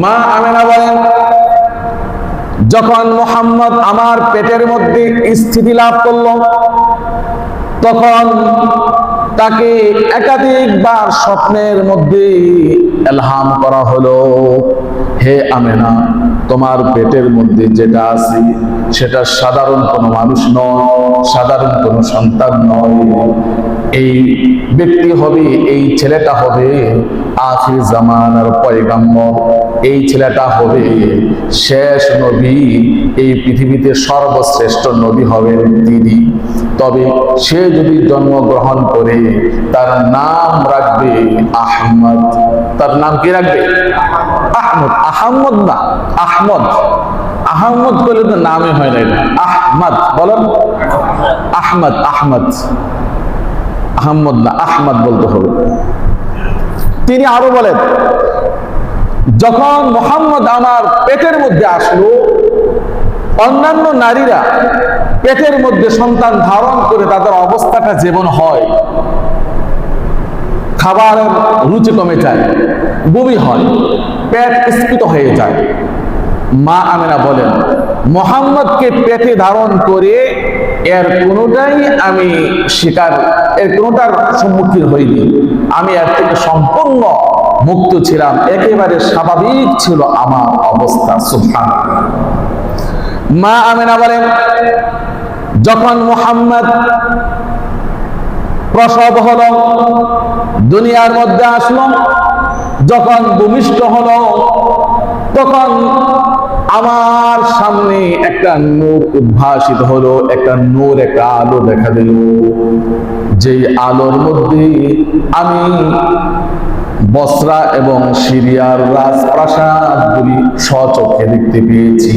মা আমেনা বলেন, যখন মোহাম্মদ আমার পেটের মধ্যে স্থিতি লাভ করল, তখন তাকে একাধিকবার স্বপ্নের মধ্যে এলহাম করা হলো। হে আমেনা, তোমার পেটের মধ্যে যেটা আছে, সেটা সাধারণ কোনো মানুষ নয়, সাধারণ কোনো সন্তান নয়। এই ব্যক্তি হবে, এই ছেলেটা হবে আখির জামানার পয়গাম্বর। এই ছেলেটা হবে শেষ নবী। এই পৃথিবীতে সর্বশ্রেষ্ঠ নবী হবেন তিনি। তবে সে যদি জন্মগ্রহণ করে, তার নাম রাখবে আহমদ। তার নাম কি রাখবে? আহমদ। আহমদ না, আহমদ। আহমদ করলে তো নামে হয় না আহমদ, বলেন। আহমদ আহমদ। আহমদ না, আহমদ বলতে হবে। তিনি আরও বলেন, যখন মোহাম্মদ আমার পেটের মধ্যে আসলো, অন্যান্য নারীরা পেটের মধ্যে সন্তান ধারণ করে তাদের অবস্থাটা যেমন হয়, খাবারের রুচি কমে যায়, বমি হয়, পেট স্ফীত হয়ে যায়। মা আমেনা বলেন, মোহাম্মদকে পেটে ধারণ করে এর কোনোটাই আমি শিকার, এর কোনোটার সম্মুখীন হইনি। আমি এর থেকে সম্পূর্ণ মুক্ত ছিলাম। একেবারে স্বাভাবিক ছিল আমার অবস্থা সুফান মা আমেনা বলেন যখন মোহাম্মদ প্রসব হলো, দুনিয়ার মধ্যে আসলো, যখন ভূমিষ্ঠ হল, তখন আমার সামনে একটা নূর উদ্ভাসিত হলো, একটা নূর, একটা আলো দেখা দিল। যে আলোর মধ্যে আমি বসরা এবং সিরিয়ার রাজপ্রাসাদগুলি স্বচক্ষে দেখতে পেয়েছি।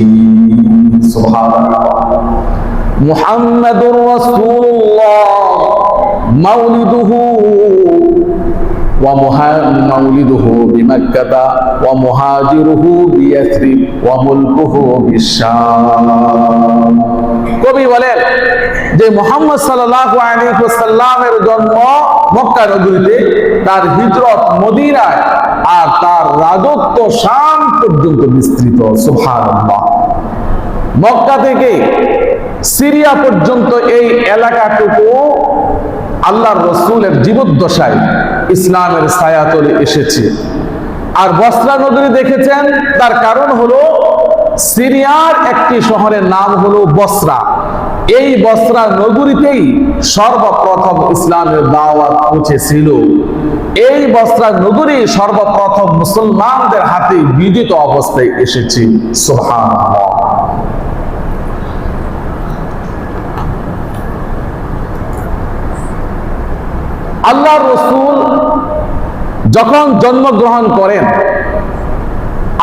মুহাম্মাদুর রাসূলুল্লাহ মাউলিদুহু ومولده بمكة ومهاجره بيثرب وملكه بالشام কবি বলেন যে মোহাম্মদ সাল্লাল্লাহু আলাইহি ওয়াসাল্লামের জন্ম মক্কা নগরীতে তার হিজরত মদিনায় আর তার রাজত্ব শাম পর্যন্ত বিস্তৃত সুবহানাল্লাহ মক্কা থেকে সিরিয়া পর্যন্ত এই এলাকাটুকু আল্লাহর রসুলের জীবদ্দশায় ইসলামের ছায়াতলে এসেছে। আর বস্ত্রা নগরী দেখেছেন, তার কারণ হলো সিরিয়ার একটি শহরের নাম হলো বসরা। এই বসরা নগরীতেই সর্বপ্রথম ইসলামের দাওয়াত পৌঁছেছিল। এই বস্ত্রা নগরী সর্বপ্রথম মুসলমানদের হাতে বিদিত অবস্থায় এসেছে। সোহান আল্লাহ রসুল যখন জন্মগ্রহণ করেন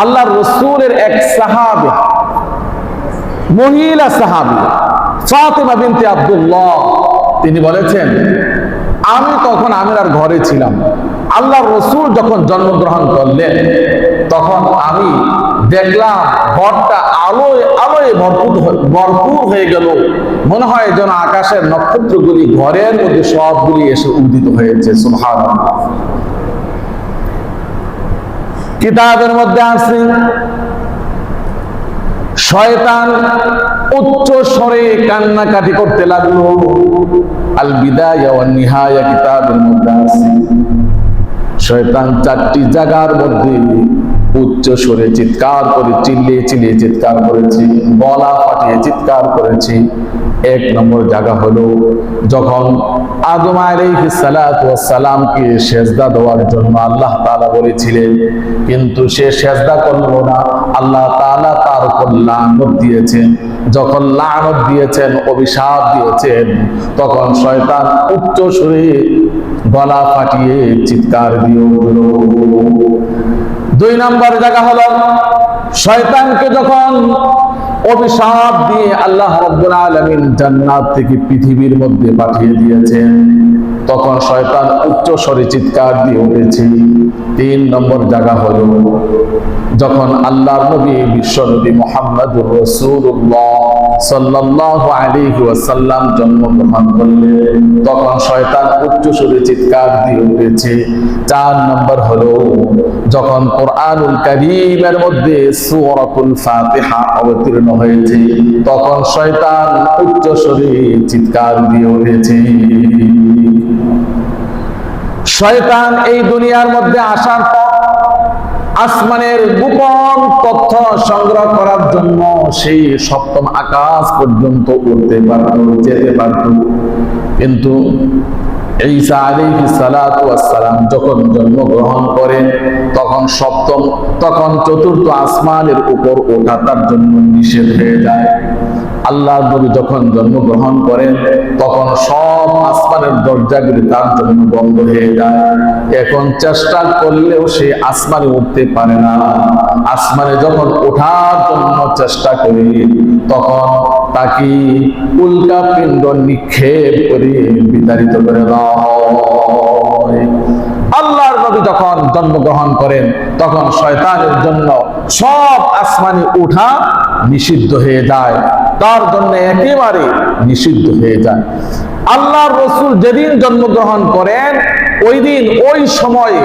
আল্লাহ রসুলের এক সাহাবি, মহিলা সাহাবি, ফাতেমা বিনতে আব্দুল্লাহ, তিনি বলেছেন, আমি তখন আমিরার ঘরে ছিলাম। আল্লাহ রসুল যখন জন্মগ্রহণ করলেন, তখন আমি দেখলাম ঘরটা আলোয় আলোয় ভরপুর ভরপুর হয়ে গেল। মনে হয় যেন আকাশের নক্ষত্রগুলি ঘরের মধ্যে সবগুলি এসে উদিত হয়েছে, সুবহানাল্লাহ। কিতাবের মধ্যে আসি শয়তান উচ্চ স্বরে কান্নাকাটি করতে লাগল। আল বিদায়া নিহায়া কিতাবের মধ্যে আছে, শয়তান চারটি জায়গার মধ্যে উচ্চ স্বরে চিৎকার করে চিল্লিয়ে চিল্লিয়ে চিৎকার করেছে, গলা ফাটিয়ে চিৎকার করেছে। এক নম্বর জায়গা হলো যখন আদম সালামকে সেজদা দেওয়ার জন্য আল্লাহ তাআলা বলেছিলেন, কিন্তু সে সেজদা করল না। আল্লাহ তাআলা তার উপর লানত দিয়েছেন। যখন লানত দিয়েছেন, অভিশাপ দিয়েছেন, তখন শয়তান উচ্চ সুরে গলা ফাটিয়ে চিৎকার দিয়ে উঠল। দুই নম্বর জায়গা হলো, শয়তানকে যখন অভিশাপ দিয়ে আল্লাহ রব্বুল আলামিন জান্নাত থেকে পৃথিবীর মধ্যে পাঠিয়ে দিয়েছেন। তখন শয়তান উচ্চ স্বরে চিৎকার দিয়ে উঠেছে। তিন নম্বর জায়গা হলো যখন আল্লাহর নবী বিশ্ব নবী মোহাম্মদুর রাসূলুল্লাহ সাল্লাল্লাহু আলাইহি ওয়াসাল্লাম জন্মগ্রহণ করলেন। তখন শয়তান উচ্চ সুরে চিৎকার দিয়ে উঠেছে। চার নম্বর হলো যখন কোরআনুল কারীমের মধ্যে সূরাতুল ফাতিহা অবতীর্ণ হয়েছে, তখন শয়তান উচ্চ সুরে চিৎকার দিয়ে উঠেছে। শয়তান এই দুনিয়ার মধ্যে আসার পর আসমানের গোপন তথ্য সংগ্রহ করার জন্য সেই সপ্তম আকাশ পর্যন্ত উঠতে পারত, যেতে পারত। কিন্তু আলাইহিস সালাতু সালাম যখন জন্মগ্রহণ করেন, তখন সপ্তম, তখন চতুর্থ আসমানের উপর ওঠা তার জন্য নিষেধ হয়ে যায়। আল্লাহ নবী যখন জন্মগ্রহণ করেন, তখন সব আসমানের দরজাগুলি তার জন্য বন্ধ হয়ে যায়। এখন চেষ্টা করলেও সে আসমানে উঠতে পারে না। আসমানে যখন ওঠার জন্য চেষ্টা করি, তখন তাকে উল্কা পিণ্ড নিক্ষেপ করে বিতাড়িত করে আল্লাহর নবী যখন জন্মগ্রহণ করেন, তখন শয়তানের জন্য সব আসমানে ওঠা নিষিদ্ধ হয়ে যায়। তার জন্য একেবারে নিষিদ্ধ হয়ে যায়। আল্লাহর রসুল যেদিন জন্মগ্রহণ করেন, ওই দিন ওই সময়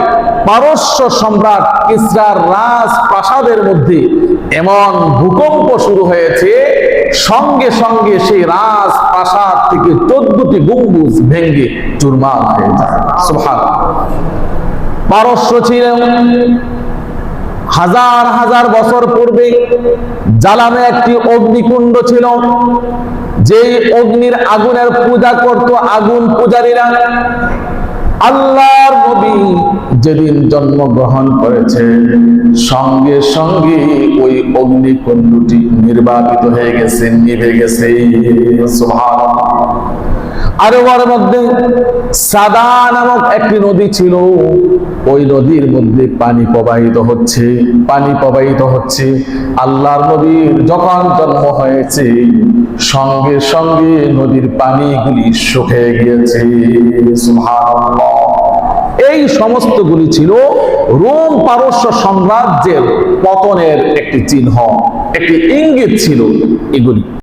পারস্য সম্রাট ইসরার রাজ প্রাসাদের মধ্যে এমন ভূকম্প শুরু হয়েছে, সঙ্গে সঙ্গে সেই রাজ প্রাসাদ থেকে চোদ্দটি গম্বুজ ভেঙ্গে চুরমার হয়ে যায়। সুবহান পারস্য ছিলেন হাজার হাজার বছর পূর্বে জালামে একটি অগ্নিকুণ্ড ছিল। যেই অগ্নির আগুনের পূজা করত আগুন পূজারীরা। আল্লাহর নবী যেদিন জন্মগ্রহণ করেছে, সঙ্গে সঙ্গে ওই অগ্নিকুণ্ডটি নির্বাপিত হয়ে গেছে, নিভে গেছে। সুবহানাল্লাহ আরও ওর মধ্যে সাদা নামক একটি নদী ছিল। ওই নদীর মধ্যে পানি প্রবাহিত হচ্ছে, পানি প্রবাহিত হচ্ছে। আল্লাহর নবীর যখন জন্ম হয়েছে, সঙ্গে সঙ্গে নদীর পানিগুলি শুকিয়ে গিয়েছে। এই সমস্তগুলি ছিল রোম পারস্য সাম্রাজ্যের পতনের একটি চিহ্ন, একটি ইঙ্গিত ছিল এগুলি।